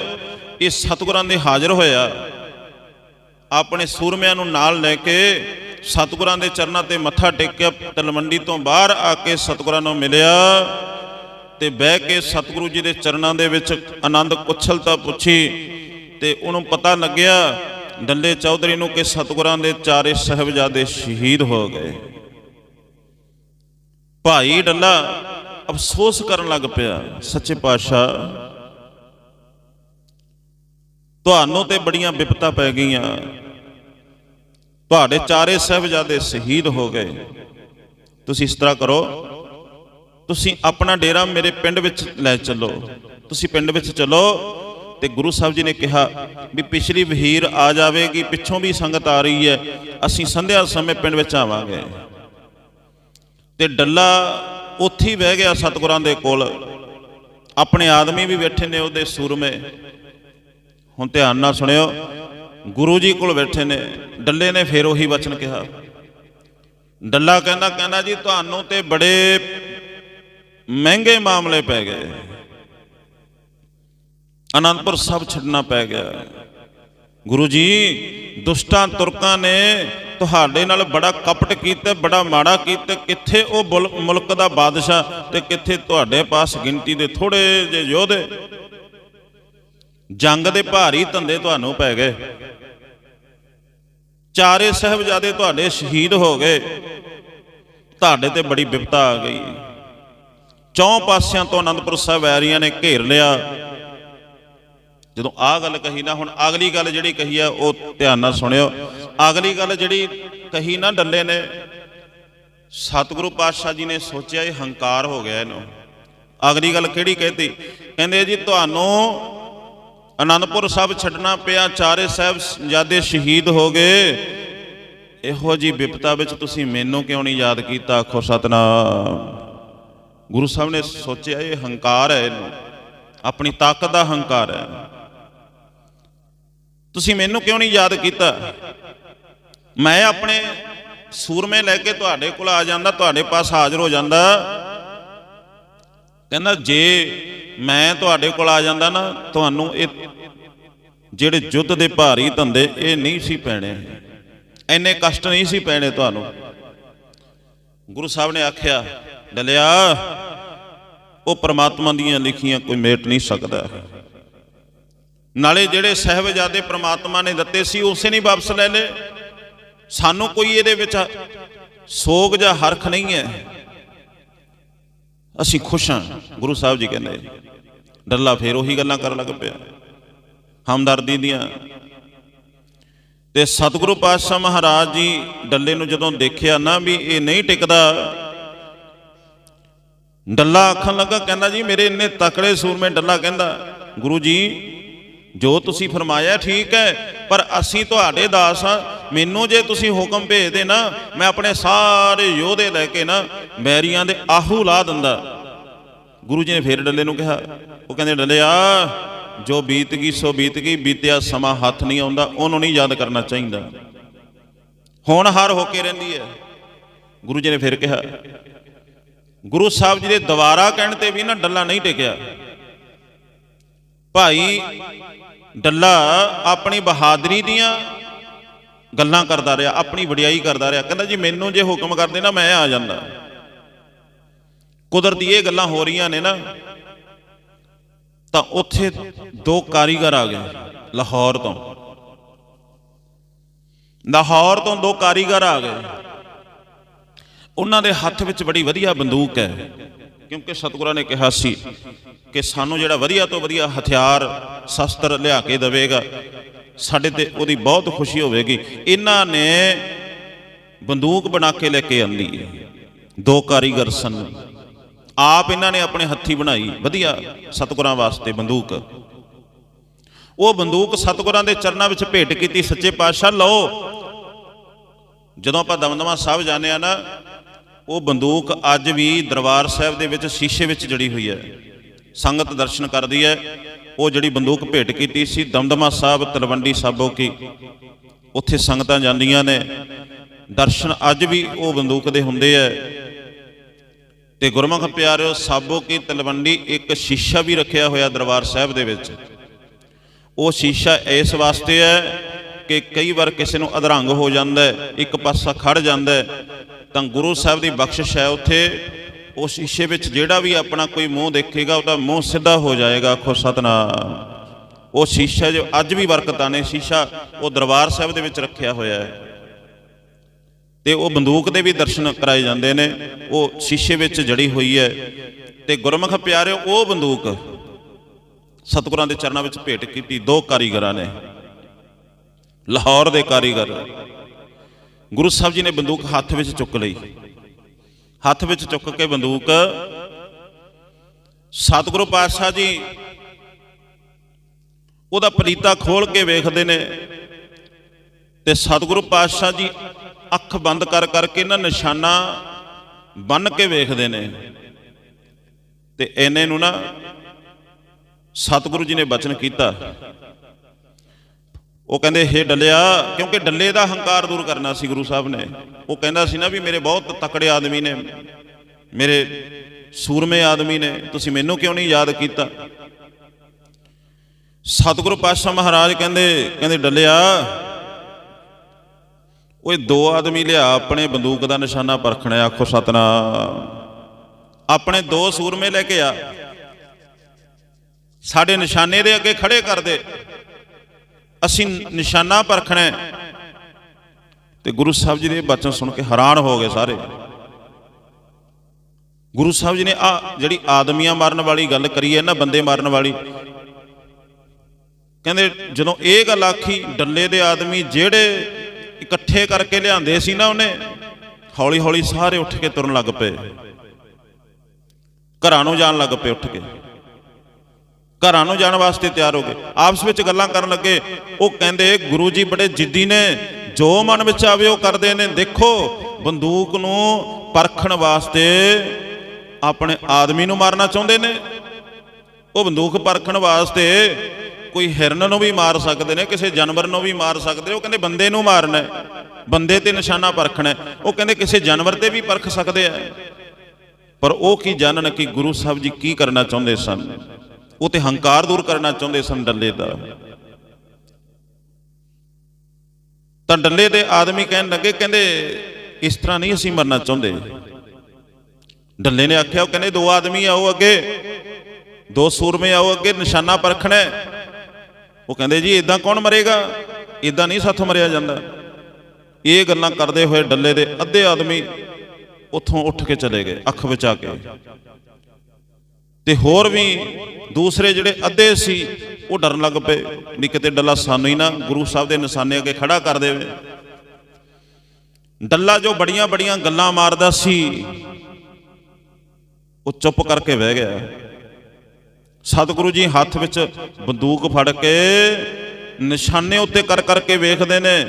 ਇਹ ਸਤਿਗੁਰਾਂ ਦੇ ਹਾਜ਼ਰ ਹੋਇਆ। ਆਪਣੇ ਸੂਰਮਿਆਂ ਨੂੰ ਨਾਲ ਲੈ ਕੇ ਸਤਿਗੁਰਾਂ ਦੇ ਚਰਨਾਂ ਤੇ ਮੱਥਾ ਟੇਕਿਆ, ਤਲਵੰਡੀ ਤੋਂ ਬਾਹਰ ਆ ਕੇ ਸਤਿਗੁਰਾਂ ਨੂੰ ਮਿਲਿਆ ਤੇ ਬਹਿ ਕੇ ਸਤਿਗੁਰੂ ਜੀ ਦੇ ਚਰਨਾਂ ਦੇ ਵਿੱਚ ਆਨੰਦ ਕੁਛਲਤਾ ਪੁੱਛੀ ਤੇ ਉਹਨੂੰ ਪਤਾ ਲੱਗਿਆ, ਡੱਲੇ ਚੌਧਰੀ ਨੂੰ ਕਿ ਸਤਿਗੁਰਾਂ ਦੇ ਚਾਰੇ ਸਹਿਬਜ਼ਾਦੇ ਸ਼ਹੀਦ ਹੋ ਗਏ। ਭਾਈ ਡੱਲਾ ਅਫਸੋਸ ਕਰਨ ਲੱਗ ਪਿਆ, ਸੱਚੇ ਪਾਤਸ਼ਾਹ। ਤੁਹਾਨੂੰ ਤੇ ਬੜੀਆਂ ਵਿਪਤਾ ਪੈ ਗਈਆਂ। ਤੁਹਾਡੇ ਚਾਰੇ ਸਹਿਬਜ਼ਾਦੇ ਸ਼ਹੀਦ ਹੋ ਗਏ। ਤੁਸੀਂ ਇਸ ਤਰ੍ਹਾਂ ਕਰੋ, ਤੁਸੀਂ ਆਪਣਾ ਡੇਰਾ ਮੇਰੇ ਪਿੰਡ ਵਿੱਚ ਲੈ ਚੱਲੋ। ਤੁਸੀਂ ਪਿੰਡ ਵਿੱਚ ਚੱਲੋ ਤੇ ਗੁਰੂ ਸਾਹਿਬ ਜੀ ਨੇ ਕਿਹਾ ਵੀ ਪਿਛਲੀ ਵਹੀਰ ਆ ਜਾਵੇਗੀ, ਪਿੱਛੋਂ ਵੀ ਸੰਗਤ ਆ ਰਹੀ ਹੈ। ਅਸੀਂ ਸੰਧਿਆ ਸਮੇਂ ਪਿੰਡ ਵਿੱਚ ਆਵਾਂਗੇ। ਤੇ ਡੱਲਾ ਉੱਥੇ ਹੀ ਬਹਿ ਗਿਆ ਸਤਿਗੁਰਾਂ ਦੇ ਕੋਲ। ਆਪਣੇ ਆਦਮੀ ਵੀ ਬੈਠੇ ਨੇ ਉਹਦੇ ਸੂਰਮੇ। ਹੁਣ ਧਿਆਨ ਨਾਲ ਸੁਣਿਓ, ਗੁਰੂ ਜੀ ਕੋਲ ਬੈਠੇ ਨੇ, ਡੱਲੇ ਨੇ ਫੇਰ ਉਹੀ ਵਚਨ ਕਿਹਾ। ਡੱਲਾ ਕਹਿੰਦਾ ਕਹਿੰਦਾ ਜੀ ਤੁਹਾਨੂੰ ਤੇ ਬੜੇ ਮਹਿੰਗੇ ਮਾਮਲੇ ਪੈ ਗਏ। ਅਨੰਦਪੁਰ ਸਭ ਛੱਡਣਾ ਪੈ ਗਿਆ। ਗੁਰੂ ਜੀ, ਦੁਸ਼ਟਾਂ ਤੁਰਕਾਂ ਨੇ ਤੁਹਾਡੇ ਨਾਲ ਬੜਾ ਕਪਟ ਕੀਤਾ, ਬੜਾ ਮਾੜਾ ਕੀਤਾ, ਕਿੱਥੇ ਉਹ ਮੁਲਕ ਦਾ ਬਾਦਸ਼ਾਹ ਤੇ ਕਿੱਥੇ ਤੁਹਾਡੇ ਪਾਸ ਗਿਣਤੀ ਦੇ ਥੋੜੇ ਜਿਹੇ ਯੋਧੇ? ਜੰਗ ਦੇ ਭਾਰੀ ਧੰਦੇ ਤੁਹਾਨੂੰ ਪੈ ਗਏ। ਚਾਰੇ ਸਹਿਬਜ਼ਾਦੇ ਤੁਹਾਡੇ ਸ਼ਹੀਦ ਹੋ ਗਏ। ਤੁਹਾਡੇ ਤੇ ਬੜੀ ਵਿਪਤਾ ਆ ਗਈ। ਚੌਂ ਪਾਸਿਆਂ ਤੋਂ ਅਨੰਦਪੁਰ ਸਾਹਿਬ ਵੈਰੀਆਂ ਨੇ ਘੇਰ ਲਿਆ। ਜਦੋਂ ਆਹ ਗੱਲ ਕਹੀ ਨਾ, ਹੁਣ ਅਗਲੀ ਗੱਲ ਜਿਹੜੀ ਕਹੀ ਆ, ਉਹ ਧਿਆਨ ਨਾਲ ਸੁਣਿਓ। ਅਗਲੀ ਗੱਲ ਜਿਹੜੀ ਕਹੀ ਨਾ ਡੱਲੇ ਨੇ, ਸਤਿਗੁਰੂ ਪਾਤਸ਼ਾਹ ਜੀ ਨੇ ਸੋਚਿਆ ਇਹ ਹੰਕਾਰ ਹੋ ਗਿਆ ਇਹਨੂੰ। ਅਗਲੀ ਗੱਲ ਕਿਹੜੀ ਕਹਿਤੀ? ਕਹਿੰਦੇ ਜੀ, ਤੁਹਾਨੂੰ ਅਨੰਦਪੁਰ ਸਾਹਿਬ ਛੱਡਣਾ ਪਿਆ, ਚਾਰੇ ਸਾਹਿਬ ਜਿਆਦੇ ਸ਼ਹੀਦ ਹੋ ਗਏ। ਇਹੋ ਜੀ ਵਿਪਤਾ ਵਿੱਚ ਤੁਸੀਂ ਮੈਨੂੰ ਕਿਉਂ ਨਹੀਂ ਯਾਦ ਕੀਤਾ? ਆਖੋ, ਸਤਨਾਮ। ਗੁਰੂ ਸਾਹਿਬ ਨੇ ਸੋਚਿਆ, ਇਹ ਹੰਕਾਰ ਹੈ ਇਹਨੂੰ। ਆਪਣੀ ਤਾਕਤ ਦਾ ਹੰਕਾਰ ਹੈ। ਤੁਸੀਂ ਮੈਨੂੰ ਕਿਉਂ ਨਹੀਂ ਯਾਦ ਕੀਤਾ? ਮੈਂ ਆਪਣੇ ਸੂਰਮੇ ਲੈ ਕੇ ਤੁਹਾਡੇ ਕੋਲ ਆ ਜਾਂਦਾ, ਤੁਹਾਡੇ ਪਾਸ ਹਾਜ਼ਰ ਹੋ ਜਾਂਦਾ। ਕਹਿੰਦਾ, ਜੇ ਮੈਂ ਤੁਹਾਡੇ ਕੋਲ ਆ ਜਾਂਦਾ ਨਾ, ਤੁਹਾਨੂੰ ਇਹ ਜਿਹੜੇ ਯੁੱਧ ਦੇ ਭਾਰੀ ਧੰਦੇ, ਇਹ ਨਹੀਂ ਸੀ ਪੈਣੇ। ਐਨੇ ਕਸ਼ਟ ਨਹੀਂ ਸੀ ਪੈਣੇ ਤੁਹਾਨੂੰ। ਗੁਰੂ ਸਾਹਿਬ ਨੇ ਆਖਿਆ, ਡਲਿਆ, ਉਹ ਪ੍ਰਮਾਤਮਾ ਦੀਆਂ ਲਿਖੀਆਂ ਕੋਈ ਮੇਟ ਨਹੀਂ ਸਕਦਾ। ਨਾਲੇ ਜਿਹੜੇ ਸਹਿਬਜ਼ਾਦੇ ਪ੍ਰਮਾਤਮਾ ਨੇ ਦਿੱਤੇ ਸੀ, ਉਸੇ ਨਹੀਂ ਵਾਪਸ ਲੈ ਲਏ। ਸਾਨੂੰ ਕੋਈ ਇਹਦੇ ਵਿੱਚ ਸੋਗ ਜਾਂ ਹਰਖ ਨਹੀਂ ਹੈ। ਅਸੀਂ ਖੁਸ਼ ਹਾਂ, ਗੁਰੂ ਸਾਹਿਬ ਜੀ ਕਹਿੰਦੇ। ਡੱਲਾ ਫੇਰ ਉਹੀ ਗੱਲਾਂ ਕਰਨ ਲੱਗ ਪਿਆ। ਹਮਦਰਦੀ ਦੀਆਂ। ਤੇ ਸਤਿਗੁਰੂ ਪਾਤਸ਼ਾਹ ਮਹਾਰਾਜ ਜੀ ਡੱਲੇ ਨੂੰ ਜਦੋਂ ਦੇਖਿਆ ਨਾ ਵੀ ਇਹ ਨਹੀਂ ਟਿਕਦਾ, ਡੱਲਾ ਆਖਣ ਲੱਗਾ, ਕਹਿੰਦਾ ਜੀ, ਮੇਰੇ ਇੰਨੇ ਤਕੜੇ ਸੂਰਮੇ ਡੱਲਾ ਕਹਿੰਦਾ, ਗੁਰੂ ਜੀ ਜੋ ਤੁਸੀਂ ਫਰਮਾਇਆ ਠੀਕ ਹੈ, ਪਰ ਅਸੀਂ ਤੁਹਾਡੇ ਦਾਸ ਹਾਂ। ਮੈਨੂੰ ਜੇ ਤੁਸੀਂ ਹੁਕਮ ਭੇਜਦੇ ਨਾ ਮੈਂ ਆਪਣੇ ਸਾਰੇ ਯੋਧੇ ਲੈ ਕੇ ਨਾ ਬੈਰੀਆਂ ਦੇ ਆਹੂ ਲਾ ਦਿੰਦਾ। ਗੁਰੂ ਜੀ ਨੇ ਫੇਰ ਡੱਲੇ ਨੂੰ ਕਿਹਾ। ਉਹ ਕਹਿੰਦੇ, ਡੱਲਿਆ, ਜੋ ਬੀਤ ਗਈ, ਸੋ ਬੀਤ ਗਈ। ਬੀਤਿਆ ਸਮਾਂ ਹੱਥ ਨਹੀਂ ਆਉਂਦਾ, ਉਹਨੂੰ ਨਹੀਂ ਯਾਦ ਕਰਨਾ ਚਾਹੀਦਾ। ਹੁਣ ਹਾਰ ਹੋ ਕੇ ਰਹਿੰਦੀ ਹੈ। ਗੁਰੂ ਜੀ ਨੇ ਫਿਰ ਕਿਹਾ। ਗੁਰੂ ਸਾਹਿਬ ਜੀ ਦੇ ਦੁਬਾਰਾ ਕਹਿਣ ਤੇ ਵੀ ਨਾ ਡੱਲਾ ਨਹੀਂ ਟਿਕਿਆ। ਭਾਈ ਡੱਲਾ ਆਪਣੀ ਬਹਾਦਰੀ ਦੀਆਂ ਗੱਲਾਂ ਕਰਦਾ ਰਿਹਾ, ਆਪਣੀ ਵਡਿਆਈ ਕਰਦਾ ਰਿਹਾ। ਕਹਿੰਦਾ ਜੀ, ਮੈਨੂੰ ਜੇ ਹੁਕਮ ਕਰਦੇ ਨਾ, ਮੈਂ ਆ ਜਾਂਦਾ। ਕੁਦਰਤੀ ਇਹ ਗੱਲਾਂ ਹੋ ਰਹੀਆਂ ਨੇ ਨਾ, ਤਾਂ ਉੱਥੇ ਦੋ ਕਾਰੀਗਰ ਆ ਗਏ, ਲਾਹੌਰ ਤੋਂ। ਲਾਹੌਰ ਤੋਂ ਦੋ ਕਾਰੀਗਰ ਆ ਗਏ। ਉਹਨਾਂ ਦੇ ਹੱਥ ਵਿੱਚ ਬੜੀ ਵਧੀਆ ਬੰਦੂਕ ਹੈ। ਕਿਉਂਕਿ ਸਤਿਗੁਰਾਂ ਨੇ ਕਿਹਾ ਸੀ ਕਿ ਸਾਨੂੰ ਜਿਹੜਾ ਵਧੀਆ ਤੋਂ ਵਧੀਆ ਹਥਿਆਰ, ਸ਼ਸਤਰ ਲਿਆ ਕੇ ਦੇਵੇਗਾ, ਸਾਡੇ ਤੇ ਉਹਦੀ ਬਹੁਤ ਖੁਸ਼ੀ ਹੋਵੇਗੀ। ਇਹਨਾਂ ਨੇ ਬੰਦੂਕ ਬਣਾ ਕੇ ਲੈ ਕੇ ਆਂਦੀ ਹੈ। ਦੋ ਕਾਰੀਗਰ ਸਨ। ਆਪ ਇਹਨਾਂ ਨੇ ਆਪਣੇ ਹੱਥੀ ਬਣਾਈ। ਵਧੀਆ ਸਤਿਗੁਰਾਂ ਵਾਸਤੇ ਬੰਦੂਕ। ਉਹ ਬੰਦੂਕ ਸਤਿਗੁਰਾਂ ਦੇ ਚਰਨਾਂ ਵਿੱਚ ਭੇਟ ਕੀਤੀ। ਸੱਚੇ ਪਾਤਸ਼ਾਹ, ਲਓ, ਜਦੋਂ ਆਪਾਂ ਦਮਦਮਾ ਸਾਹਿਬ ਜਾਂਦੇ ਆ ਨਾ ਉਹ ਬੰਦੂਕ ਅੱਜ ਵੀ ਦਰਬਾਰ ਸਾਹਿਬ ਦੇ ਵਿੱਚ ਸ਼ੀਸ਼ੇ ਵਿੱਚ ਜੜੀ ਹੋਈ ਹੈ। ਸੰਗਤ ਦਰਸ਼ਨ ਕਰਦੀ ਹੈ। ਉਹ ਜਿਹੜੀ ਬੰਦੂਕ ਭੇਟ ਕੀਤੀ ਸੀ, ਦਮਦਮਾ ਸਾਹਿਬ, ਤਲਵੰਡੀ ਸਾਬੋ ਕੀ, ਉੱਥੇ ਸੰਗਤਾਂ ਜਾਂਦੀਆਂ ਨੇ। ਦਰਸ਼ਨ ਅੱਜ ਵੀ ਉਹ ਬੰਦੂਕ ਦੇ ਹੁੰਦੇ ਐ ਤੇ ਗੁਰਮੁਖ ਪਿਆਰਿਓ, ਸਾਬੋ ਕੀ, ਤਲਵੰਡੀ ਇੱਕ ਸ਼ੀਸ਼ਾ ਵੀ ਰੱਖਿਆ ਹੋਇਆ ਦਰਬਾਰ ਸਾਹਿਬ ਦੇ ਵਿੱਚ। ਉਹ ਸ਼ੀਸ਼ਾ ਇਸ ਵਾਸਤੇ ਹੈ ਕਿ ਕਈ ਵਾਰ ਕਿਸੇ ਨੂੰ ਅਧਰੰਗ ਹੋ ਜਾਂਦਾ ਹੈ, ਇੱਕ ਪਾਸਾ ਖੜ ਜਾਂਦਾ ਹੈ, ਤਾਂ ਗੁਰੂ ਸਾਹਿਬ ਦੀ ਬਖਸ਼ਿਸ਼ ਹੈ ਉੱਥੇ। ਉਹ ਸ਼ੀਸ਼ੇ ਵਿੱਚ ਜਿਹੜਾ ਵੀ ਆਪਣਾ ਕੋਈ ਮੂੰਹ ਦੇਖੇਗਾ, ਉਹਦਾ ਮੂੰਹ ਸਿੱਧਾ ਹੋ ਜਾਏਗਾ, ਆਖੋ ਸਤਨਾਮ। ਉਹ ਸ਼ੀਸ਼ਾ ਜੋ ਅੱਜ ਵੀ ਬਰਕਤਾਂ ਨੇ, ਸ਼ੀਸ਼ਾ ਉਹ ਦਰਬਾਰ ਸਾਹਿਬ ਦੇ ਵਿੱਚ ਰੱਖਿਆ ਹੋਇਆ ਹੈ। ਤੇ ਉਹ ਬੰਦੂਕ ਦੇ ਵੀ ਦਰਸ਼ਨ ਕਰਾਏ ਜਾਂਦੇ ਨੇ, ਉਹ ਸ਼ੀਸ਼ੇ ਵਿੱਚ ਜੜੀ ਹੋਈ ਹੈ। ਤੇ ਗੁਰਮੁਖ ਪਿਆਰਿਓ, ਉਹ ਬੰਦੂਕ ਸਤਿਗੁਰਾਂ ਦੇ ਚਰਨਾਂ ਵਿੱਚ ਭੇਟ ਕੀਤੀ, ਦੋ ਕਾਰੀਗਰਾਂ ਨੇ। ਲਾਹੌਰ ਦੇ ਕਾਰੀਗਰ। ਗੁਰੂ ਸਾਹਿਬ ਜੀ ਨੇ ਬੰਦੂਕ ਹੱਥ ਵਿੱਚ ਚੁੱਕ ਲਈ। ਹੱਥ ਵਿੱਚ ਚੁੱਕ ਕੇ ਬੰਦੂਕ ਸਤਿਗੁਰੂ ਪਾਤਸ਼ਾਹ ਜੀ ਉਹਦਾ ਪਲੀਤਾ ਖੋਲ ਕੇ ਵੇਖਦੇ ਨੇ ਤੇ ਸਤਿਗੁਰੂ ਪਾਤਸ਼ਾਹ ਜੀ ਅੱਖ ਬੰਦ ਕਰ ਕਰਕੇ ਨਾ ਨਿਸ਼ਾਨਾ ਬੰਨ ਕੇ ਵੇਖਦੇ ਨੇ ਤੇ ਐਨੇ ਨੂੰ ਨਾ ਸਤਿਗੁਰੂ ਜੀ ਨੇ ਬਚਨ ਕੀਤਾ। ਉਹ ਕਹਿੰਦੇ, ਹੇ ਡੱਲਿਆ, ਕਿਉਂਕਿ ਡੱਲੇ ਦਾ ਹੰਕਾਰ ਦੂਰ ਕਰਨਾ ਸੀ ਗੁਰੂ ਸਾਹਿਬ ਨੇ। ਉਹ ਕਹਿੰਦਾ ਸੀ ਨਾ ਵੀ ਮੇਰੇ ਬਹੁਤ ਤਕੜੇ ਆਦਮੀ ਨੇ, ਮੇਰੇ ਸੂਰਮੇ ਆਦਮੀ ਨੇ, ਤੁਸੀਂ ਮੈਨੂੰ ਕਿਉਂ ਨਹੀਂ ਯਾਦ ਕੀਤਾ? ਸਤਿਗੁਰੂ ਪਾਤਸ਼ਾਹ ਮਹਾਰਾਜ ਕਹਿੰਦੇ ਕਹਿੰਦੇ, ਡੱਲਿਆ, ਓਏ ਦੋ ਆਦਮੀ ਲਿਆ, ਆਪਣੇ ਬੰਦੂਕ ਦਾ ਨਿਸ਼ਾਨਾ ਪਰਖਣਾ, ਆਖੋ ਸਤਨਾਮ। ਆਪਣੇ ਦੋ ਸੂਰਮੇ ਲੈ ਕੇ ਆ। ਸਾਡੇ ਨਿਸ਼ਾਨੇ ਦੇ ਅੱਗੇ ਖੜੇ ਕਰ ਦੇ। ਅਸੀਂ ਨਿਸ਼ਾਨਾ ਪਰਖਣਾ ਤੇ ਗੁਰੂ ਸਾਹਿਬ ਜੀ ਦੇ ਬਚਨ ਸੁਣ ਕੇ ਹੈਰਾਨ ਹੋ ਗਏ ਸਾਰੇ। ਗੁਰੂ ਸਾਹਿਬ ਜੀ ਨੇ ਆ ਜਿਹੜੀ ਆਦਮੀਆਂ ਮਾਰਨ ਵਾਲੀ ਗੱਲ ਕਰੀ ਹੈ ਨਾ, ਬੰਦੇ ਮਾਰਨ ਵਾਲੀ। ਕਹਿੰਦੇ ਜਦੋਂ ਇਹ ਗੱਲ ਆਖੀ, ਡੱਲੇ ਦੇ ਆਦਮੀ ਜਿਹੜੇ ਇਕੱਠੇ ਕਰਕੇ ਲਿਆਂਦੇ ਸੀ ਨਾ ਉਹਨੇ ਹੌਲੀ ਹੌਲੀ ਸਾਰੇ ਉੱਠ ਕੇ ਤੁਰਨ ਲੱਗ ਪਏ। ਘਰਾਂ ਨੂੰ ਜਾਣ ਲੱਗ ਪਏ ਉੱਠ ਕੇ। ਘਰਾਂ ਨੂੰ ਜਾਣ ਵਾਸਤੇ ਤਿਆਰ ਹੋ ਗਏ। ਆਪਸ ਵਿੱਚ ਗੱਲਾਂ ਕਰਨ ਲੱਗੇ। ਉਹ ਕਹਿੰਦੇ, ਗੁਰੂ ਜੀ ਬੜੇ ਜਿੱਦੀ ਨੇ। ਜੋ ਮਨ ਵਿੱਚ ਆਵੇ ਉਹ ਕਰਦੇ ਨੇ। ਦੇਖੋ, ਬੰਦੂਕ ਨੂੰ ਪਰਖਣ ਵਾਸਤੇ ਆਪਣੇ ਆਦਮੀ ਨੂੰ ਮਾਰਨਾ ਚਾਹੁੰਦੇ ਨੇ। ਉਹ ਬੰਦੂਕ ਪਰਖਣ ਵਾਸਤੇ ਕੋਈ ਹਿਰਨ ਨੂੰ ਵੀ ਮਾਰ ਸਕਦੇ ਨੇ, ਕਿਸੇ ਜਾਨਵਰ ਨੂੰ ਵੀ ਮਾਰ ਸਕਦੇ ਉਹ ਕਹਿੰਦੇ, ਬੰਦੇ ਨੂੰ ਮਾਰਨਾ ਹੈ। ਬੰਦੇ ਤੇ ਨਿਸ਼ਾਨਾ ਪਰਖਣਾ ਹੈ। ਉਹ ਕਹਿੰਦੇ, ਕਿਸੇ ਜਾਨਵਰ ਤੇ ਵੀ ਪਰਖ ਸਕਦੇ ਆ। ਪਰ ਉਹ ਕੀ ਜਾਣਨ ਕਿ ਗੁਰੂ ਸਾਹਿਬ ਜੀ ਕੀ ਕਰਨਾ ਚਾਹੁੰਦੇ ਸਨ? ਉਹ ਤੇ ਹੰਕਾਰ ਦੂਰ ਕਰਨਾ ਚਾਹੁੰਦੇ ਸਨ ਡੱਲੇ ਦਾ। ਤਾਂ ਡੱਲੇ ਦੇ ਆਦਮੀ ਕਹਿਣ ਲੱਗੇ, ਕਹਿੰਦੇ, ਇਸ ਤਰ੍ਹਾਂ ਨਹੀਂ ਅਸੀਂ ਮਰਨਾ ਚਾਹੁੰਦੇ। ਡੱਲੇ ਨੇ ਆਖਿਆ, ਉਹ ਕਹਿੰਦੇ, ਦੋ ਆਦਮੀ ਆਓ ਅੱਗੇ, ਦੋ ਸੂਰਮੇ ਆਓ ਅੱਗੇ, ਨਿਸ਼ਾਨਾ ਪਰਖਣਾ ਉਹ ਕਹਿੰਦੇ, ਜੀ ਇਦਾਂ ਕੌਣ ਮਰੇਗਾ? ਇਦਾਂ ਨਹੀਂ ਸਾਥੋਂ ਮਰਿਆ ਜਾਂਦਾ। ਇਹ ਗੱਲਾਂ ਕਰਦੇ ਹੋਏ ਡੱਲੇ ਦੇ ਅੱਧੇ ਆਦਮੀ ਉੱਥੋਂ ਉੱਠ ਕੇ ਚਲੇ ਗਏ, ਅੱਖ ਬਚਾ ਕੇ। ਤੇ ਹੋਰ ਵੀ ਦੂਸਰੇ ਜਿਹੜੇ ਅੱਧੇ ਸੀ, ਉਹ ਡਰਨ ਲੱਗ ਪਏ। ਵੀ ਕਿਤੇ ਡੱਲਾ ਸਾਨੂੰ ਹੀ ਨਾ, ਗੁਰੂ ਸਾਹਿਬ ਦੇ ਨਿਸ਼ਾਨੇ ਅੱਗੇ ਖੜਾ ਕਰ ਦੇਵੇ। ਡੱਲਾ ਜੋ ਬੜੀਆਂ ਬੜੀਆਂ ਗੱਲਾਂ ਮਾਰਦਾ ਸੀ, ਉਹ ਚੁੱਪ ਕਰਕੇ ਬਹਿ ਗਿਆ। ਸਤਿਗੁਰੂ ਜੀ ਹੱਥ ਵਿੱਚ ਬੰਦੂਕ ਫੜ ਕੇ ਨਿਸ਼ਾਨੇ ਉੱਤੇ ਕਰ ਕਰਕੇ ਵੇਖਦੇ ਨੇ।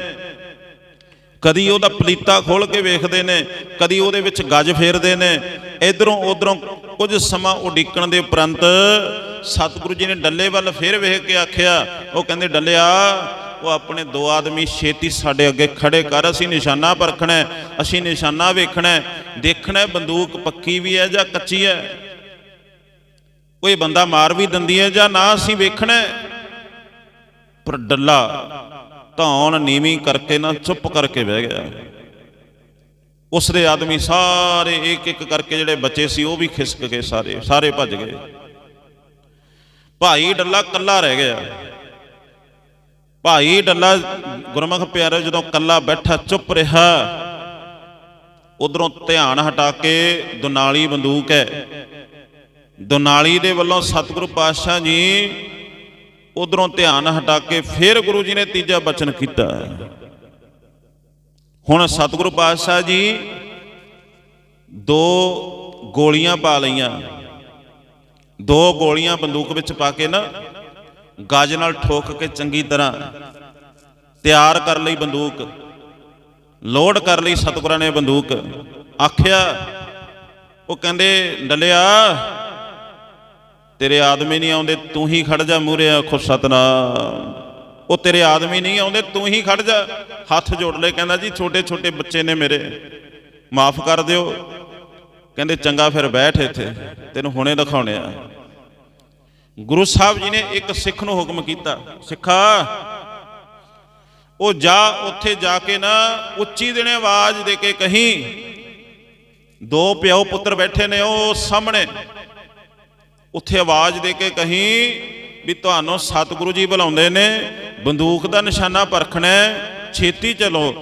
ਕਦੀ ਉਹਦਾ ਪਲੀਤਾ ਖੋਲ ਕੇ ਵੇਖਦੇ ਨੇ, ਕਦੀ ਉਹਦੇ ਵਿੱਚ ਗੱਜ ਫੇਰਦੇ ਨੇ। ਇਧਰੋਂ ਉਧਰੋਂ ਕੁਝ ਸਮਾਂ ਉਡੀਕਣ ਦੇ ਉਪਰੰਤ ਸਤਿਗੁਰੂ ਜੀ ਨੇ ਡੱਲੇ ਵੱਲ ਫਿਰ ਵੇਖ ਕੇ ਆਖਿਆ, ਉਹ ਕਹਿੰਦੇ, ਡੱਲਿਆ, ਉਹ ਆਪਣੇ ਦੋ ਆਦਮੀ ਛੇਤੀ ਸਾਡੇ ਅੱਗੇ ਖੜੇ ਕਰ, ਅਸੀਂ ਨਿਸ਼ਾਨਾ ਪਰਖਣਾ ਅਸੀਂ ਨਿਸ਼ਾਨਾ ਵੇਖਣਾ ਦੇਖਣਾ ਬੰਦੂਕ ਪੱਕੀ ਵੀ ਹੈ ਜਾਂ ਕੱਚੀ ਹੈ। ਕੋਈ ਬੰਦਾ ਮਾਰ ਵੀ ਦਿੰਦੀ ਹੈ ਜਾਂ ਨਾ, ਅਸੀਂ ਵੇਖਣਾ ਪਰ ਡੱਲਾ ਧੌਣ ਨੀਵੀਂ ਕਰਕੇ ਨਾ ਚੁੱਪ ਕਰਕੇ ਬਹਿ ਗਿਆ। ਉਸਦੇ ਆਦਮੀ ਸਾਰੇ ਇੱਕ ਇੱਕ ਕਰਕੇ ਜਿਹੜੇ ਬੱਚੇ ਸੀ, ਉਹ ਵੀ ਖਿਸਕ ਗਏ ਸਾਰੇ ਸਾਰੇ ਭੱਜ ਗਏ। ਭਾਈ ਡੱਲਾ ਕੱਲਾ ਰਹਿ ਗਿਆ। ਭਾਈ ਡੱਲਾ ਗੁਰਮੁਖ ਪਿਆਰੇ ਜਦੋਂ ਕੱਲਾ ਬੈਠਾ, ਚੁੱਪ ਰਿਹਾ, ਉਧਰੋਂ ਧਿਆਨ ਹਟਾ ਕੇ ਦੁਨਾਲੀ ਬੰਦੂਕ ਹੈ। ਦੁਨਾਲੀ ਦੇ ਵੱਲੋਂ ਸਤਿਗੁਰੂ ਪਾਤਸ਼ਾਹ ਜੀ ਉਧਰੋਂ ਧਿਆਨ ਹਟਾ ਕੇ ਫਿਰ ਗੁਰੂ ਜੀ ਨੇ ਤੀਜਾ ਬਚਨ ਕੀਤਾ। ਹੁਣ ਸਤਿਗੁਰੂ ਪਾਤਸ਼ਾਹ ਜੀ ਦੋ ਗੋਲੀਆਂ ਪਾ ਲਈਆਂ। ਦੋ ਗੋਲੀਆਂ ਬੰਦੂਕ ਵਿੱਚ ਪਾ ਕੇ ਨਾ ਗਾਜ ਨਾਲ ਠੋਕ ਕੇ ਚੰਗੀ ਤਰ੍ਹਾਂ ਤਿਆਰ ਕਰ ਲਈ ਬੰਦੂਕ, ਲੋਡ ਕਰ ਲਈ ਸਤਿਗੁਰਾਂ ਨੇ ਬੰਦੂਕ। ਆਖਿਆ, ਉਹ ਕਹਿੰਦੇ, ਡੱਲਿਆ ਤੇਰੇ ਆਦਮੀ ਨਹੀਂ ਆਉਂਦੇ, ਤੂੰ ਹੀ ਖੜ ਜਾ ਮੂਰੇ ਆਖੋ ਸਤਨਾਮ। ਉਹ ਤੇਰੇ ਆਦਮੀ ਨਹੀਂ ਆਉਂਦੇ, ਤੂੰ ਹੀ ਖੜ ਜਾ। ਹੱਥ ਜੋੜ ਲੈ, ਕਹਿੰਦਾ ਜੀ, ਛੋਟੇ ਛੋਟੇ ਬੱਚੇ ਨੇ ਮੇਰੇ। ਮਾਫ ਕਰ ਦਿਓ। ਕਹਿੰਦੇ, ਚੰਗਾ, ਫਿਰ ਬੈਠ ਇੱਥੇ। ਤੈਨੂੰ ਹੁਣੇ ਦਿਖਾਉਣੇ ਆ। ਗੁਰੂ ਸਾਹਿਬ ਜੀ ਨੇ ਇੱਕ ਸਿੱਖ ਨੂੰ ਹੁਕਮ ਕੀਤਾ। ਸਿੱਖਾ, ਉਹ ਜਾ, ਉੱਥੇ ਜਾ ਕੇ ਨਾ, ਉੱਚੀ ਦਿਨੇ ਆਵਾਜ਼ ਦੇ ਕੇ ਕਹੀਂ, ਦੋ ਪਿਓ ਪੁੱਤਰ ਬੈਠੇ ਨੇ, ਉਹ ਸਾਹਮਣੇ। ਉੱਥੇ ਆਵਾਜ਼ ਦੇ ਕੇ ਕਹੀਂ ਵੀ ਤੁਹਾਨੂੰ ਸਤਿਗੁਰੂ ਜੀ ਬੁਲਾਉਂਦੇ ਨੇ, ਬੰਦੂਕ ਦਾ ਨਿਸ਼ਾਨਾ ਪਰਖਣਾ ਛੇਤੀ ਚਲੋ।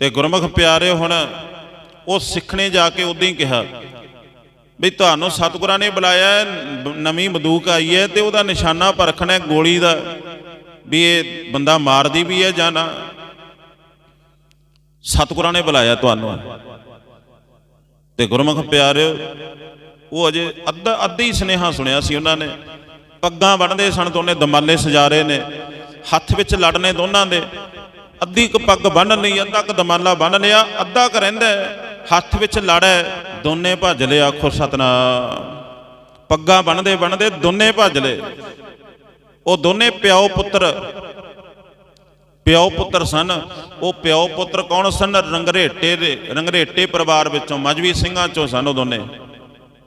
ਤੇ ਗੁਰਮੁਖ ਪਿਆਰੇ ਹੁਣ ਉਹ ਸਿੱਖਣੇ ਜਾ ਕੇ ਉਦਾਂ ਹੀ ਕਿਹਾ ਵੀ ਤੁਹਾਨੂੰ ਸਤਿਗੁਰਾਂ ਨੇ ਬੁਲਾਇਆ ਨਵੀਂ ਬੰਦੂਕ ਆਈ ਹੈ ਤੇ ਉਹਦਾ ਨਿਸ਼ਾਨਾ ਪਰਖਣਾ ਗੋਲੀ ਦਾ, ਵੀ ਇਹ ਬੰਦਾ ਮਾਰਦੀ ਵੀ ਹੈ ਜਾਂ ਨਾ। ਸਤਿਗੁਰਾਂ ਨੇ ਬੁਲਾਇਆ ਤੁਹਾਨੂੰ। ਤੇ ਗੁਰਮੁਖ ਪਿਆਰਿਓ ਉਹ ਅਜੇ ਅੱਧਾ ਅੱਧੀ ਸੁਨੇਹਾ ਸੁਣਿਆ ਸੀ ਉਹਨਾਂ ਨੇ। ਪੱਗਾਂ ਬੰਨਦੇ ਸਨ ਦੋਨੇ ਦਮਾਲੇ ਸਜਾ ਰਹੇ ਨੇ। ਹੱਥ ਵਿੱਚ ਲੜਨੇ ਦੋਨਾਂ ਦੇ। ਅੱਧੀ ਕੁ ਪੱਗ ਬੰਨ ਲਈ, ਅੱਧਾ ਕੁ ਦਮਾਲਾ ਬੰਨ ਲਿਆ, ਅੱਧਾ ਕੁ ਰਹਿੰਦਾ ਹੱਥ ਵਿੱਚ ਲੜ ਹੈ, ਦੋਨੇ ਭੱਜ ਲਏ, ਆਖੋ ਸਤਨਾਮ। ਪੱਗਾਂ ਬੰਨਦੇ ਬੰਨਦੇ ਦੋਨੇ ਭੱਜ ਲਏ। ਉਹ ਦੋਨੇ ਪਿਓ ਪੁੱਤਰ ਪਿਓ ਪੁੱਤਰ ਸਨ। ਉਹ ਪਿਓ ਪੁੱਤਰ ਕੌਣ ਸਨ? ਰੰਗਰੇਟੇ ਦੇ ਰੰਗਰੇਟੇ ਪਰਿਵਾਰ ਵਿੱਚੋਂ, ਮਜਵੀ ਸਿੰਘਾਂ ਚੋਂ ਸਨ ਉਹ ਦੋਨੇ।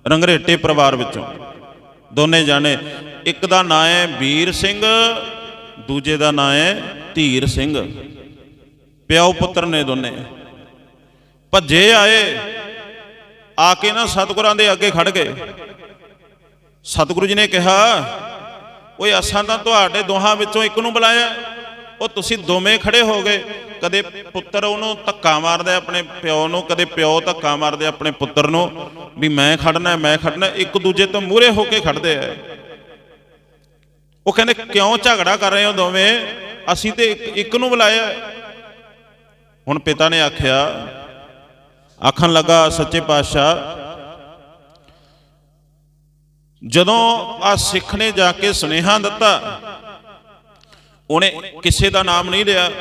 ਰੰਗਰੇਟੇ ਪਰਿਵਾਰ ਵਿੱਚੋਂ। ਦੋਨੇ ਜਾਣੇ, ਇੱਕ ਦਾ ਨਾਂ ਹੈ ਵੀਰ ਸਿੰਘ, ਦੂਜੇ ਦਾ ਨਾਂ ਹੈ ਧੀਰ ਸਿੰਘ। ਪਿਓ ਪੁੱਤਰ ਨੇ ਦੋਨੇ। ਭੱਜੇ ਆਏ, ਆ ਕੇ ਨਾ ਸਤਿਗੁਰਾਂ ਦੇ ਅੱਗੇ ਖੜ ਗਏ। ਸਤਿਗੁਰੂ ਜੀ ਨੇ ਕਿਹਾ, ਓਏ ਅਸਾਂ ਤਾਂ ਤੁਹਾਡੇ ਦੋਹਾਂ ਵਿੱਚੋਂ ਇੱਕ ਨੂੰ ਬੁਲਾਇਆ। ਉਹ ਤੁਸੀਂ ਦੋਵੇਂ ਖੜੇ ਹੋ ਗਏ ਕਦੇ ਪੁੱਤਰ ਉਹਨੂੰ ਧੱਕਾ ਮਾਰਦਾ ਆਪਣੇ ਪਿਓ ਨੂੰ, ਕਦੇ ਪਿਓ ਧੱਕਾ ਮਾਰਦੇ ਆਪਣੇ ਪੁੱਤਰ ਨੂੰ, ਵੀ ਮੈਂ ਖੜਨਾ ਮੈਂ ਖੜਨਾ ਇੱਕ ਦੂਜੇ ਤੋਂ ਮੂਹਰੇ ਹੋ ਕੇ ਖੜਦੇ ਆ। ਉਹ ਕਹਿੰਦੇ, ਕਿਉਂ ਝਗੜਾ ਕਰ ਰਹੇ ਹੋ ਦੋਵੇਂ? ਅਸੀਂ ਤੇ ਇੱਕ- ਇੱਕ ਨੂੰ ਬੁਲਾਇਆ ਹੁਣ ਪਿਤਾ ਨੇ ਆਖਿਆ, ਆਖਣ ਲੱਗਾ, ਸੱਚੇ ਪਾਤਸ਼ਾਹ, ਜਦੋਂ ਆ ਸਿੱਖ ਨੇ ਜਾ ਕੇ ਸੁਨੇਹਾ ਦਿੱਤਾ ਉਹਨੇ ਕਿਸੇ ਦਾ ਨਾਮ ਨਹੀਂ ਲਿਆ।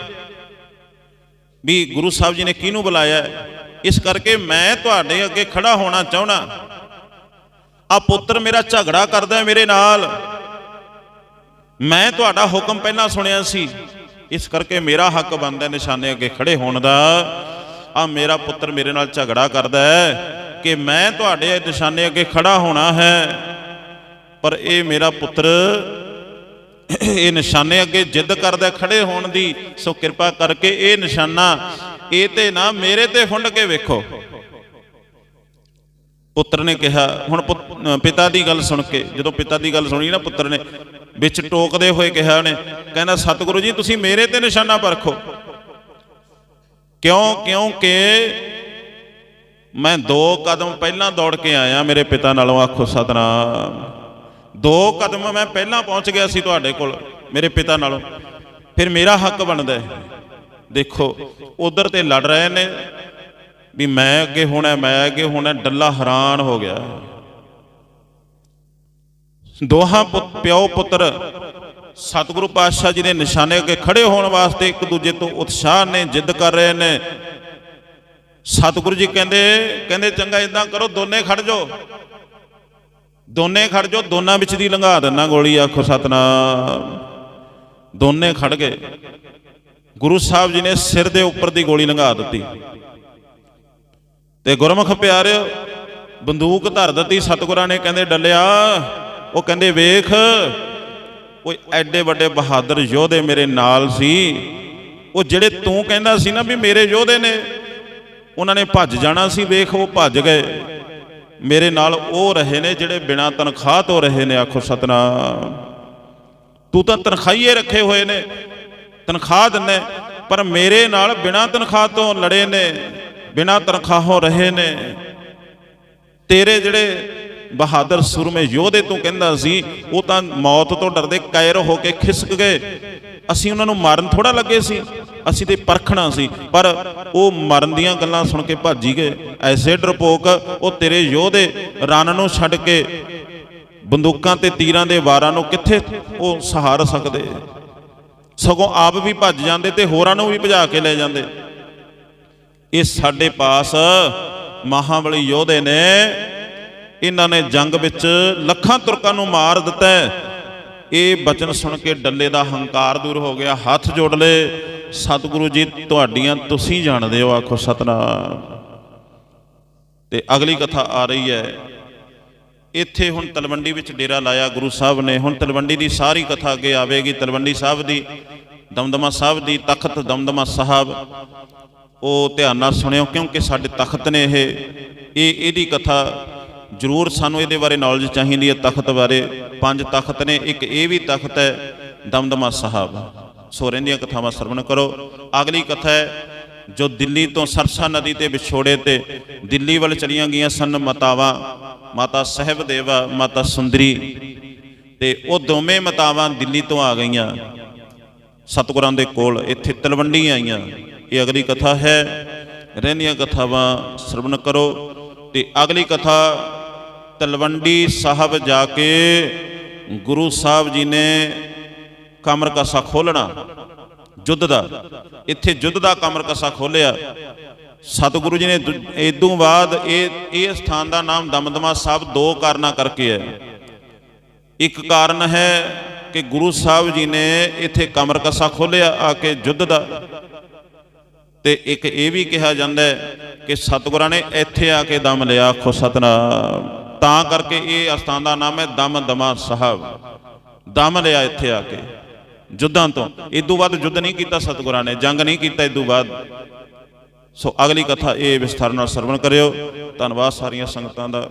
ਵੀ ਗੁਰੂ ਸਾਹਿਬ ਜੀ ਨੇ ਕਿਹਨੂੰ ਬੁਲਾਇਆ? ਇਸ ਕਰਕੇ ਮੈਂ ਤੁਹਾਡੇ ਅੱਗੇ ਖੜਾ ਹੋਣਾ ਚਾਹਣਾ ਆ ਪੁੱਤਰ ਮੇਰਾ ਝਗੜਾ ਕਰਦਾ ਮੇਰੇ ਨਾਲ। ਮੈਂ ਤੁਹਾਡਾ ਹੁਕਮ ਪਹਿਲਾਂ ਸੁਣਿਆ ਸੀ। ਇਸ ਕਰਕੇ ਮੇਰਾ ਹੱਕ ਬਣਦਾ ਨਿਸ਼ਾਨੇ ਅੱਗੇ ਖੜੇ ਹੋਣ ਦਾ। ਆ ਮੇਰਾ ਪੁੱਤਰ ਮੇਰੇ ਨਾਲ ਝਗੜਾ ਕਰਦਾ ਹੈ ਕਿ ਮੈਂ ਤੁਹਾਡੇ ਨਿਸ਼ਾਨੇ ਅੱਗੇ ਖੜਾ ਹੋਣਾ ਹੈ। ਪਰ ਇਹ ਮੇਰਾ ਪੁੱਤਰ ਇਹ ਨਿਸ਼ਾਨੇ ਅੱਗੇ ਜਿੱਦ ਕਰਦਾ ਖੜੇ ਹੋਣ ਦੀ, ਸੋ ਕਿਰਪਾ ਕਰਕੇ ਇਹ ਨਿਸ਼ਾਨਾ, ਇਹ ਤੇ ਨਾ ਮੇਰੇ ਤੇ ਫੁੰਡ ਕੇ ਵੇਖੋ। ਪੁੱਤਰ ਨੇ ਕਿਹਾ, ਹੁਣ ਪਿਤਾ ਦੀ ਗੱਲ ਸੁਣ ਕੇ, ਜਦੋਂ ਪਿਤਾ ਦੀ ਗੱਲ ਸੁਣੀ ਨਾ ਪੁੱਤਰ ਨੇ, ਵਿੱਚ ਟੋਕਦੇ ਹੋਏ ਕਿਹਾ ਉਹਨੇ, ਕਹਿੰਦਾ, ਸਤਿਗੁਰੂ ਜੀ, ਤੁਸੀਂ ਮੇਰੇ ਤੇ ਨਿਸ਼ਾਨਾ ਪਰਖੋ। ਕਿਉਂ ਕਿਉਂਕਿ ਮੈਂ ਦੋ ਕਦਮ ਪਹਿਲਾਂ ਦੌੜ ਕੇ ਆਇਆ, ਮੇਰੇ ਪਿਤਾ ਨਾਲੋਂ ਆਖੋ, ਸਤਨਾਮ। ਦੋ ਕਦਮ ਮੈਂ ਪਹਿਲਾਂ ਪਹੁੰਚ ਗਿਆ ਸੀ ਤੁਹਾਡੇ ਕੋਲ, ਮੇਰੇ ਪਿਤਾ ਨਾਲੋਂ। ਫਿਰ ਮੇਰਾ ਹੱਕ ਬਣਦਾ ਹੈ। ਦੇਖੋ, ਉਧਰ ਤੇ ਲੜ ਰਹੇ ਨੇ ਵੀ ਮੈਂ ਅੱਗੇ ਹੋਣਾ, ਮੈਂ ਅੱਗੇ ਹੋਣਾ, ਡੱਲਾ ਹੈਰਾਨ ਹੋ ਗਿਆ। ਦੋਹਾਂ ਪੁੱਤ- ਪਿਓ ਪੁੱਤਰ, ਸਤਿਗੁਰੂ ਪਾਤਸ਼ਾਹ ਜੀ ਦੇ ਨਿਸ਼ਾਨੇ ਅੱਗੇ ਖੜੇ ਹੋਣ ਵਾਸਤੇ ਇੱਕ ਦੂਜੇ ਤੋਂ ਉਤਸ਼ਾਹ ਨੇ, ਜਿੱਦ ਕਰ ਰਹੇ ਨੇ। ਸਤਿਗੁਰੂ ਜੀ ਕਹਿੰਦੇ ਕਹਿੰਦੇ ਚੰਗਾ ਇਦਾਂ ਕਰੋ, ਦੋਨੇ ਖੜ ਜਾਓ। ਦੋਨੇ ਖੜ ਜੋ ਦੋਨਾਂ ਵਿੱਚ ਦੀ ਲੰਘਾ ਦਿੰਨਾ ਗੋਲੀ, ਆਖੋ ਸਤਨਾਮ। ਦੋਨੇ ਖੜ ਗਏ। ਗੁਰੂ ਸਾਹਿਬ ਜੀ ਨੇ ਸਿਰ ਦੇ ਉੱਪਰ ਦੀ ਗੋਲੀ ਲੰਘਾ ਦਿੱਤੀ। ਤੇ ਗੁਰਮੁਖ ਪਿਆਰਿਓ, ਬੰਦੂਕ ਧਰ ਦਿੱਤੀ, ਸਤਿਗੁਰਾਂ ਨੇ ਕਹਿੰਦੇ, ਡੱਲਿਆ, ਉਹ ਕਹਿੰਦੇ, ਵੇਖ ਓਏ ਐਡੇ ਵੱਡੇ ਬਹਾਦਰ ਯੋਧੇ ਮੇਰੇ ਨਾਲ ਸੀ। ਉਹ ਜਿਹੜੇ ਤੂੰ ਕਹਿੰਦਾ ਸੀ ਨਾ ਵੀ ਮੇਰੇ ਯੋਧੇ ਨੇ, ਉਹਨਾਂ ਨੇ ਭੱਜ ਜਾਣਾ ਸੀ, ਵੇਖ, ਉਹ ਭੱਜ ਗਏ। ਮੇਰੇ ਨਾਲ ਉਹ ਰਹੇ ਨੇ ਜਿਹੜੇ ਬਿਨਾਂ ਤਨਖਾਹ ਤੋਂ ਰਹੇ ਨੇ, ਆਖੋ ਸਤਨਾਮ। ਤੂੰ ਤਾਂ ਤਨਖਾਹੀਏ ਰੱਖੇ ਹੋਏ ਨੇ, ਤਨਖਾਹ ਦਿੰਨੇ ਪਰ ਮੇਰੇ ਨਾਲ ਬਿਨਾਂ ਤਨਖਾਹ ਤੋਂ ਲੜੇ ਨੇ, ਬਿਨਾਂ ਤਨਖਾਹੋਂ ਰਹੇ ਨੇ। ਤੇਰੇ ਜਿਹੜੇ ਬਹਾਦਰ ਸੂਰਮੇ ਯੋਧੇ ਤੂੰ ਕਹਿੰਦਾ ਸੀ, ਉਹ ਤਾਂ ਮੌਤ ਤੋਂ ਡਰਦੇ ਕਾਇਰ ਹੋ ਕੇ ਖਿਸਕ ਗਏ। ਅਸੀਂ ਉਹਨਾਂ ਨੂੰ ਮਾਰਨ ਥੋੜਾ ਲੱਗੇ ਸੀ, ਅਸੀਂ ਤੇ ਪਰਖਣਾ ਸੀ, ਪਰ ਉਹ ਮਰਨ ਦੀਆਂ ਗੱਲਾਂ ਸੁਣ ਕੇ ਭੱਜੀ ਗਏ। ਐਸੇ ਡਰਪੋਕ ਉਹ ਤੇਰੇ ਯੋਧੇ ਰਣ ਨੂੰ ਛੱਡ ਕੇ ਬੰਦੂਕਾਂ ਤੇ ਤੀਰਾਂ ਦੇ ਵਾਰਾਂ ਨੂੰ ਕਿੱਥੇ ਉਹ ਸਹਾਰ ਸਕਦੇ? ਸਗੋਂ ਆਪ ਵੀ ਭੱਜ ਜਾਂਦੇ ਤੇ ਹੋਰਾਂ ਨੂੰ ਵੀ ਭਜਾ ਕੇ ਲੈ ਜਾਂਦੇ। ਇਹ ਸਾਡੇ ਪਾਸ ਮਹਾਬਲੀ ਯੋਧੇ ਨੇ ਇਹਨਾਂ ਨੇ ਜੰਗ ਵਿੱਚ ਲੱਖਾਂ ਤੁਰਕਾਂ ਨੂੰ ਮਾਰ ਦਿੱਤਾ ਇਹ ਬਚਨ ਸੁਣ ਕੇ ਡੱਲੇ ਦਾ ਹੰਕਾਰ ਦੂਰ ਹੋ ਗਿਆ। ਹੱਥ ਜੋੜ ਲਏ ਸਤਿਗੁਰੂ ਜੀ, ਤੁਹਾਡੀਆਂ ਤੁਸੀਂ ਜਾਣਦੇ ਹੋ। ਆਖੋ ਸਤਨਾਮ। ਤੇ ਅਗਲੀ ਕਥਾ ਆ ਰਹੀ ਹੈ। ਇੱਥੇ ਹੁਣ ਤਲਵੰਡੀ ਵਿੱਚ ਡੇਰਾ ਲਾਇਆ ਗੁਰੂ ਸਾਹਿਬ ਨੇ। ਹੁਣ ਤਲਵੰਡੀ ਦੀ ਸਾਰੀ ਕਥਾ ਅੱਗੇ ਆਵੇਗੀ। ਤਲਵੰਡੀ ਸਾਹਿਬ ਦੀ, ਦਮਦਮਾ ਸਾਹਿਬ ਦੀ ਤਖਤ ਦਮਦਮਾ ਸਾਹਿਬ। ਉਹ ਧਿਆਨ ਨਾਲ ਸੁਣਿਓ, ਕਿਉਂਕਿ ਸਾਡੇ ਤਖਤ ਨੇ ਇਹ। ਇਹ, ਇਹਦੀ ਕਥਾ ਜ਼ਰੂਰ ਸਾਨੂੰ ਇਹਦੇ ਬਾਰੇ ਨੌਲੇਜ ਚਾਹੀਦੀ ਹੈ, ਤਖਤ ਬਾਰੇ। ਪੰਜ ਤਖਤ ਨੇ, ਇੱਕ ਇਹ ਵੀ ਤਖਤ ਹੈ, ਦਮਦਮਾ ਸਾਹਿਬ। ਸੋ ਰਹਿੰਦੀਆਂ ਕਥਾਵਾਂ ਸਰਵਣ ਕਰੋ। ਅਗਲੀ ਕਥਾ ਹੈ, ਜੋ ਦਿੱਲੀ ਤੋਂ ਸਰਸਾ ਨਦੀ ਤੇ ਵਿਛੋੜੇ ਤੇ ਦਿੱਲੀ ਵੱਲ ਚਲੀਆਂ ਗਈਆਂ ਸਨ ਮਾਤਾਵਾਂ, ਮਾਤਾ ਸਹਿਬ ਦੇਵਾ ਮਾਤਾ ਸੁੰਦਰੀ। ਤੇ ਉਹ ਦੋਵੇਂ ਮਤਾਵਾਂ ਦਿੱਲੀ ਤੋਂ ਆ ਗਈਆਂ। ਸਤਿਗੁਰਾਂ ਦੇ ਕੋਲ ਇੱਥੇ ਤਲਵੰਡੀ ਆਈਆਂ। ਇਹ ਅਗਲੀ ਕਥਾ ਹੈ, ਰਹਿੰਦੀਆਂ ਕਥਾਵਾਂ ਸਰਵਣ ਕਰੋ। ਤੇ ਅਗਲੀ ਕਥਾ ਤਲਵੰਡੀ ਸਾਹਿਬ ਜਾ ਕੇ ਗੁਰੂ ਸਾਹਿਬ ਜੀ ਨੇ ਕਮਰ ਕਸਾ ਖੋਲਣਾ, ਜੁੱਧ ਦਾ। ਇੱਥੇ ਜੁੱਧ ਦਾ ਕਮਰ ਕਸਾ ਖੋਲਿਆ। ਸਤਿਗੁਰੂ ਜੀ ਨੇ ਇਦੋਂ ਬਾਅਦ ਇਹ ਇਹ ਸਥਾਨ ਦਾ ਨਾਮ ਦਮਦਮਾ ਸਾਹਿਬ ਦੋ ਕਾਰਨਾਂ ਕਰਕੇ ਹੈ। ਇੱਕ ਕਾਰਨ ਹੈ ਕਿ ਗੁਰੂ ਸਾਹਿਬ ਜੀ ਨੇ ਇੱਥੇ ਕਮਰ ਕਸਾ ਖੋਲਿਆ, ਆ ਕੇ ਜੁੱਧ ਦਾ। ਤੇ ਇੱਕ ਇਹ ਵੀ ਕਿਹਾ ਜਾਂਦਾ ਹੈ ਕਿ ਸਤਿਗੁਰਾਂ ਨੇ ਇੱਥੇ ਆ ਕੇ ਦਮ ਲਿਆ ਖੋ ਸਤਨਾਮ। ਤਾਂ ਕਰਕੇ ਇਹ ਅਸਥਾਨ ਦਾ ਨਾਮ ਹੈ ਦਮ ਦਮਾ ਸਾਹਿਬ। ਦਮ ਲਿਆ ਇੱਥੇ ਆ ਕੇ। ਜੁੱਧਾਂ ਤੋਂ। ਇਦੋਂ ਬਾਅਦ ਜੁੱਧ ਨਹੀਂ ਕੀਤਾ ਸਤਿਗੁਰਾਂ ਨੇ, ਜੰਗ ਨਹੀਂ ਕੀਤਾ ਇਦੋਂ ਬਾਅਦ। ਸੋ ਅਗਲੀ ਕਥਾ ਇਹ ਵਿਸਥਾਰ ਨਾਲ ਸਰਵਣ ਕਰਿਓ। ਧੰਨਵਾਦ ਸਾਰੀਆਂ ਸੰਗਤਾਂ ਦਾ,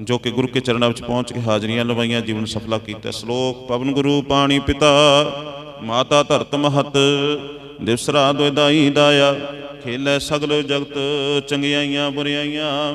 ਜੋ ਕਿ ਗੁਰੂ ਕੇ ਚਰਨਾਂ ਵਿੱਚ ਪਹੁੰਚ ਕੇ ਹਾਜ਼ਰੀਆਂ ਲਵਾਈਆਂ, ਜੀਵਨ ਸਫਲਾ ਕੀਤਾ। ਸ਼ਲੋਕ ਪਵਨ ਗੁਰੂ ਪਾਣੀ ਪਿਤਾ, ਮਾਤਾ ਧਰਤ ਮਹਤ, ਦਿਵਸਰਾ ਦੁਇਦਾਈ ਦਾਇਆ। ਖੇਲੇ ਸਗਲ ਜਗਤ, ਚੰਗਿਆਈਆਂ ਬੁਰਿਆਈਆਂ।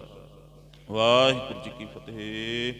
ਵਾਹਿਗੁਰੂ ਜੀ ਕੀ ਫਤਿਹ।